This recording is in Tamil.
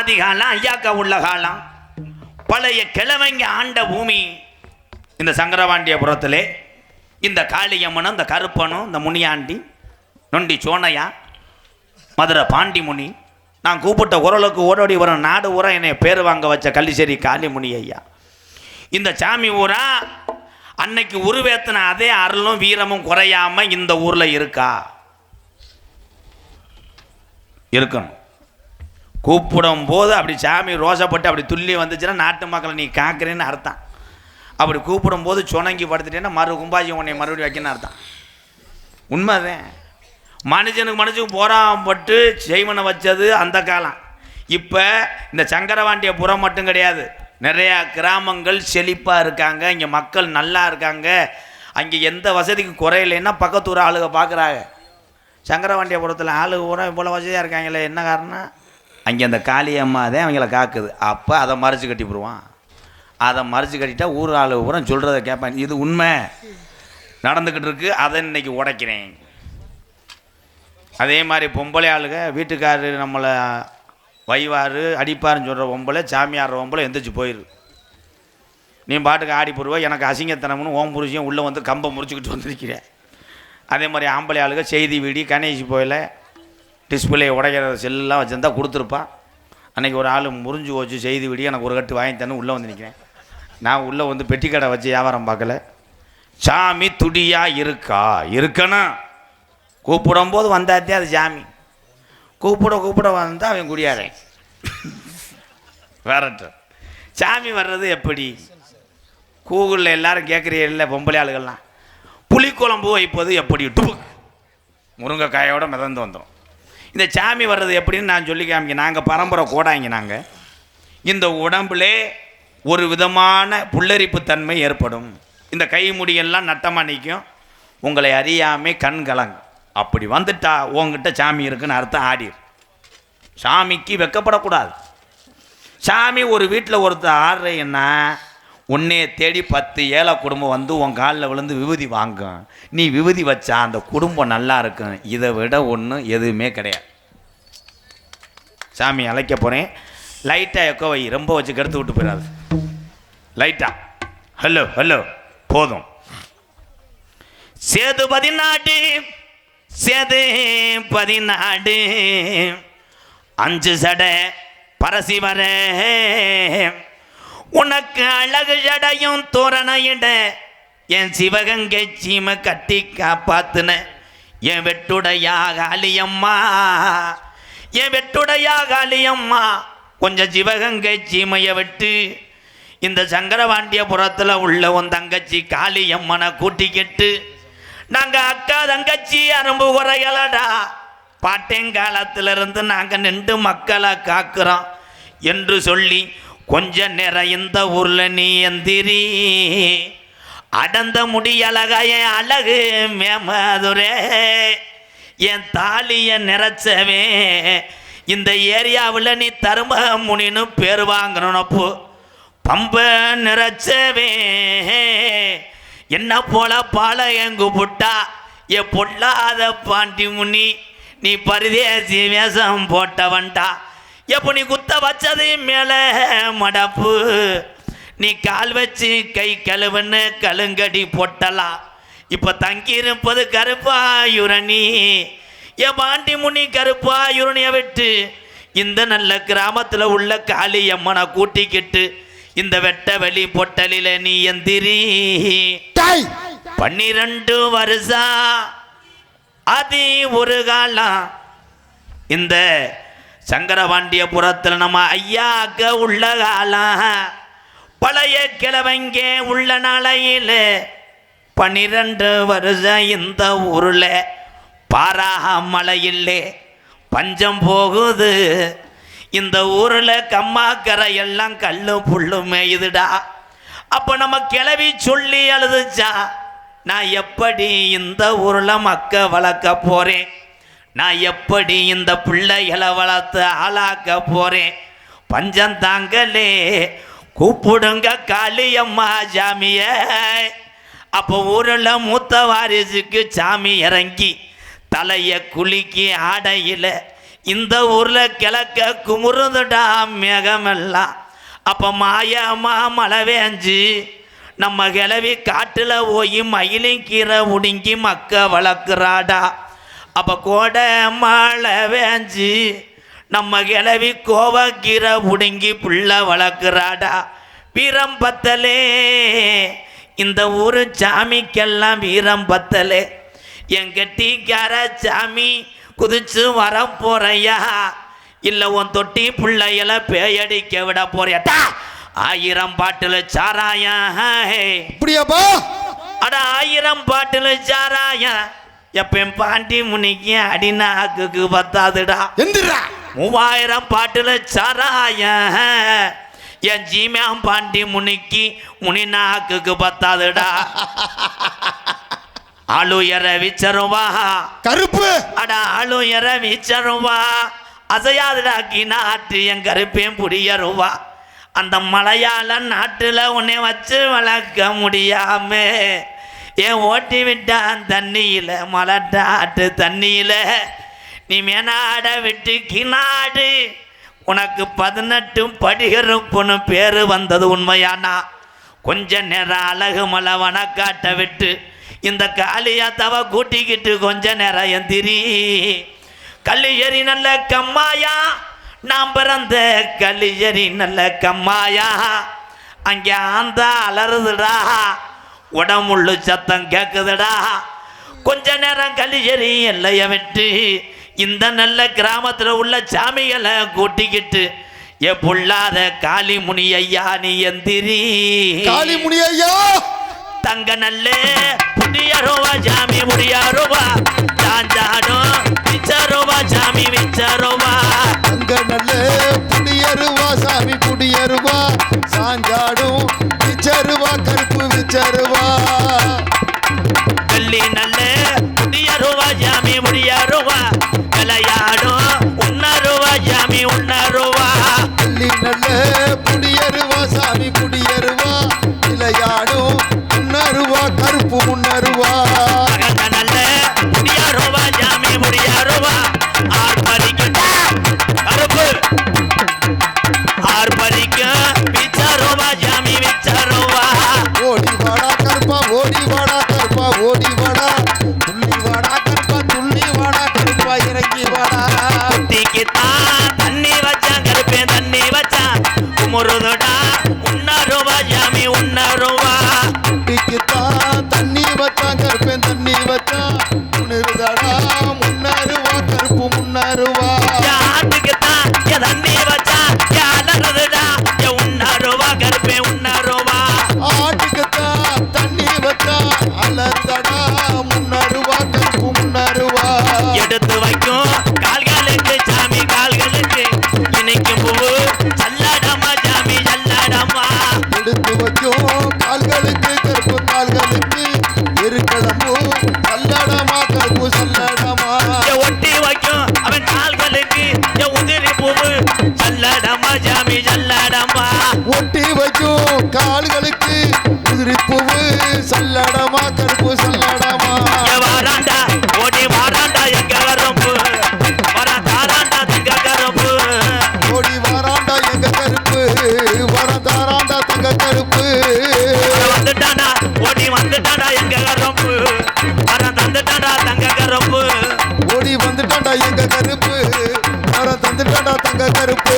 ஆதி காலம் ஐயாக்கா உள்ள காலம் பழைய கிழவங்க ஆண்ட பூமி. இந்த சங்கரவாண்டியபுரத்திலே இந்த காளியம்மனும் இந்த கருப்பனும் இந்த முனியாண்டி நொண்டி சோனையா மதுரை பாண்டிமுனி. நான் கூப்பிட்ட குரலுக்கு ஓடோடி வரும் நாடு ஊரா என்னை பேர் வாங்க வச்ச கள்ளிச்சேரி காளிமுனி ஐயா. இந்த சாமி ஊரா அன்னைக்கு உருவேத்தின அதே அருளும் வீரமும் குறையாம இந்த ஊரில் இருக்கா? இருக்கணும். கூப்பிடும் போது அப்படி சாமி ரோசப்பட்டு அப்படி துள்ளி வந்துச்சுன்னா நாட்டு மக்களை நீ காக்கிறேன்னு அர்த்தம். அப்படி கூப்பிடும் போது சுணங்கி படுத்துட்டேன்னா மறு கும்பாஜி உன்னை மறுபடியும் வைக்கணும்னு அர்த்தம். உண்மைதான். மனுஷனுக்கு மனுஷனுக்கு போராம்பட்டு செய்வனை வச்சது அந்த காலம். இப்போ இந்த சங்கரவாண்டிய புறம் மட்டும் கிடையாது. நிறையா கிராமங்கள் செழிப்பாக இருக்காங்க. இங்கே மக்கள் நல்லா இருக்காங்க. அங்கே எந்த வசதிக்கும் குறையிலைன்னா பக்கத்தூர் ஆளுக பார்க்குறாங்க சங்கரவாண்டியபுரத்தில் ஆளுக பூரா இவ்வளோ வசதியாக இருக்காங்களே என்ன காரணம்? அங்கே அந்த காளியம்மா தான் அவங்கள காக்குது. அப்போ அதை மறைச்சு கட்டிவிடுவான் அதை மறைச்சி கட்டிட்டா ஊர் ஆளு பூரா சொல்கிறத கேட்பான். இது உண்மை. நடந்துக்கிட்டு இருக்கு. அதை இன்னைக்கு உடைக்கிறேன். அதே மாதிரி பொம்பளை ஆளுங்க வீட்டுக்காரர் நம்மளை வைவார் அடிப்பாருன்னு சொல்கிற பொம்பளை சாமியார் பொம்பளை எந்திரிச்சு போயிரு. நீ பாட்டுக்கு ஆடி போடுவ எனக்கு அசிங்கத்தனம்னு ஓம் புருஷன் உள்ளே வந்து கம்பை முறிச்சுக்கிட்டு வந்திருக்கிறேன் அதே மாதிரி ஆம்பளை ஆளுங்க செய்தி வீடி கணேஷ் போயில டிஸ்பிளே உடைக்கிற செல்லாம் வச்சுருந்தா கொடுத்துருப்பான் அன்றைக்கி ஒரு ஆள் முறிஞ்சு போச்சு செய்தி விடிய எனக்கு ஒரு கட்டு வாங்கி தானே உள்ளே வந்து நிற்கிறேன் நான் உள்ளே வந்து பெட்டி கடை வச்சு வியாபாரம் பார்க்கல. சாமி துடியாக இருக்கா? இருக்கணும். கூப்பிடும் போது வந்தாத்தே அது சாமி. கூப்பிட கூப்பிட வந்தால் அவன் குடியாரன் வேறட்ட சாமி வர்றது எப்படி? கூகுளில் எல்லாரும் கேட்குறீல்ல பொம்பளை ஆளுகள்லாம். புளிக்குழம்பு வைப்பது எப்படி? டுபு முருங்கைக்காயோட மிதந்து வந்துடும் இந்த சாமி வர்றது எப்படின்னு நான் சொல்லி காமிக்க நாங்கள் பரம்பரை கோடாங்க நாங்கள் இந்த உடம்புலே ஒரு விதமான புல்லரிப்பு தன்மை ஏற்படும். இந்த கை முடியெல்லாம் நட்டமாக நிற்கும் உங்களை அறியாமே கண் கலங்கும் அப்படி வந்துட்டா உங்ககிட்ட சாமி இருக்குன்னு அர்த்தம் ஆடிர். சாமிக்கு வெக்கப்படக்கூடாது. சாமி ஒரு வீட்டில் ஒருத்தர் ஆடுறீங்கன்னா உன்னைய தேடி பத்து ஏழை குடும்பம் வந்து உன் காலில் விழுந்து விபூதி வாங்கும். நீ விபூதி வச்சா அந்த குடும்பம் நல்லா இருக்கும். இதை விட ஒன்றும் எதுவுமே கிடையாது. சாமி அழைக்க போகிறேன் லைட்டாக எக்கோ வை ரொம்ப வச்சு கெடுத்து விட்டு போயிடாது. லைட்டா ஹலோ ஹலோ போதும். சேது பதினாடு சேது பதினாடு. அஞ்சு சடை பரசிவர உனக்கு அழகு ஜடையும் தோரணையிட என் சிவகங்கை சீமை கட்டி காப்பாத்துன. என் வெட்டுடையா காளியம்மா என் வெட்டுடையா காளியம்மா கொஞ்சம் சிவகங்கை சீமையை விட்டு. இந்த சங்கரவாண்டியபுரத்தில் உள்ள உன் தங்கச்சி காளியம்மனை கூட்டிக்கிட்டு நாங்கள் அக்கா தங்கச்சி அரும்பு குறையலடா. பாட்டேங்காலத்திலிருந்து நாங்கள் நின்று மக்களை காக்கிறோம். என்று சொல்லி கொஞ்ச நேரம் இந்த ஊரில் நீ எந்திரி. அடந்த முடியழகாய அழகு மேமதுரே. என் தாலிய நிறைச்சவே இந்த ஏரியாவில் நீ தரும முனின்னு பேர் வாங்கணும்னப்போ பம்ப நிறச்சவே. என்ன போல பாளையங்கு புட்டா என் பொல்லாத பாண்டி முனி நீ பரிதேசி வேஷம் போட்டவன்டா. எப்போ நீ குத்த வச்சது மேலே மடப்பு? நீ கால் வச்சு கை கழுவுன்னு கழுங்கடி போட்டலாம் இப்போ தங்கியிருப்பது கருப்பாயுரணி. என் பாண்டி முனி கருப்பாயுரணியை விட்டு இந்த நல்ல கிராமத்தில் உள்ள காளி அம்மனை கூட்டிக்கிட்டு இந்த வெட்ட வெளி பொட்டலில நீ எந்திரி. பன்னிரண்டு வருஷம் அதி ஒரு காலம் இந்த சங்கரபாண்டியபுரத்தில் நம்ம ஐயாக்க உள்ள காலம். பழைய கிழவங்க உள்ள நாளையில் பன்னிரண்டு வருஷம் இந்த ஊரில் பாராமலையில்லே பஞ்சம் போகுது. இந்த ஊரில் கம்மாக்கரை எல்லாம் கல்லு புல்லு மேயுதுடா. அப்போ நம்ம கிளவி சொல்லி அழுதுச்சா நான் எப்படி இந்த ஊரில் மக்க வளர்க்க போகிறேன் நான் எப்படி இந்த பிள்ளைகளை வளர்த்து ஆளாக்க போகிறேன் பஞ்சம் தாங்களே கூப்பிடுங்க காளியம்மா சாமிய. அப்போ ஊரில் மூத்த வாரிசுக்கு சாமி இறங்கி தலையை குலுக்கி ஆடையில் இந்த ஊரில் கிழக்க குமுறுதுடா மேகமெல்லாம் அப்போ மாயமா மழை வேஞ்சு நம்ம கிளவி காட்டில் போய் மயிலும் கீரை உடுங்கி மக்க வளர்க்குறாடா. அப்ப கோடை மழை வேஞ்சு நம்ம கிளவி கோவக்கீரை உடுங்கி புள்ள வளர்க்குறாடா. வீரம் பத்தலே. இந்த ஊரு சாமிக்கெல்லாம் வீரம் பத்தலே. என் கெட்டிக்கார சாமி குதிச்சு வர போறையா. இல்லை உன் தொட்டி பிள்ளையில பேயடிக்க விட போறியாட்டா. ஆயிரம் பாட்டுல சாராயா அப்படியாப்பா? அட ஆயிரம் பாட்டுல சாராயா எப்பன் பாண்டி முனிக்கு அடிநாக்குக்கு பத்தாதுடா. எந்திரா. மூவாயிரம் பாட்டுல சாராய. என் ஜீமியாம் பாண்டி முனிக்கு முனி நாக்குக்கு பத்தாதுடா. ஆளுயர விச்சருவா கருப்பு. அட ஆளுயர விச்சருவா அசையாதுடாக்கி நாட்டு என் கருப்பேன் புடியருவா. அந்த மலையாள நாட்டுல உன்னை வச்சு வளர்க்க முடியாம. ஏன் ஓட்டி விட்டான் தண்ணியில? மலட்டாட்டு தண்ணியில். நீ மேனாட விட்டு கிநாடு உனக்கு பதினெட்டும் படிகருப்புன்னு பேரு வந்தது உண்மையானா? கொஞ்ச நேரம் அழகு மலை வனக்காட்ட விட்டு இந்த காளியாத்தாவ கூட்டிக்கிட்டு கொஞ்ச நேரம் எந்திரி. கல்லியரி நல்ல கம்மாயா? நான் பிறந்த கல்லியரி நல்ல கம்மாயா? அங்கே ஆந்தா அலறுதுடா. உடம்புள்ளு சத்தம் கேட்குதுடா கொஞ்ச நேரம் கல்லியரி எல்லைய விட்டு இந்த நல்ல கிராமத்தில் உள்ள சாமிகளை கூட்டிக்கிட்டு எ புள்ளாத காளி முனி ஐயா நீ எந்திரி. காளி முனி ஐயா தங்க நல்ல புடியருவா புடியருவா ஜாமி முடியாருவா. விளையாடும் உன்னருவா ஜாமி உன்னருவா. நல்ல குமுறுதுடா உன்னருவா ஜாமி உன்னருவா. குட்டிக்குத்தான் தண்ணி வச்சா கருப்பேன் தண்ணி வச்சா வர தங்க கருப்பு. ஓடி வந்துட்டாண்டா எங்க கருப்பு. வர தந்துட்டாண்டா தங்க கருப்பு.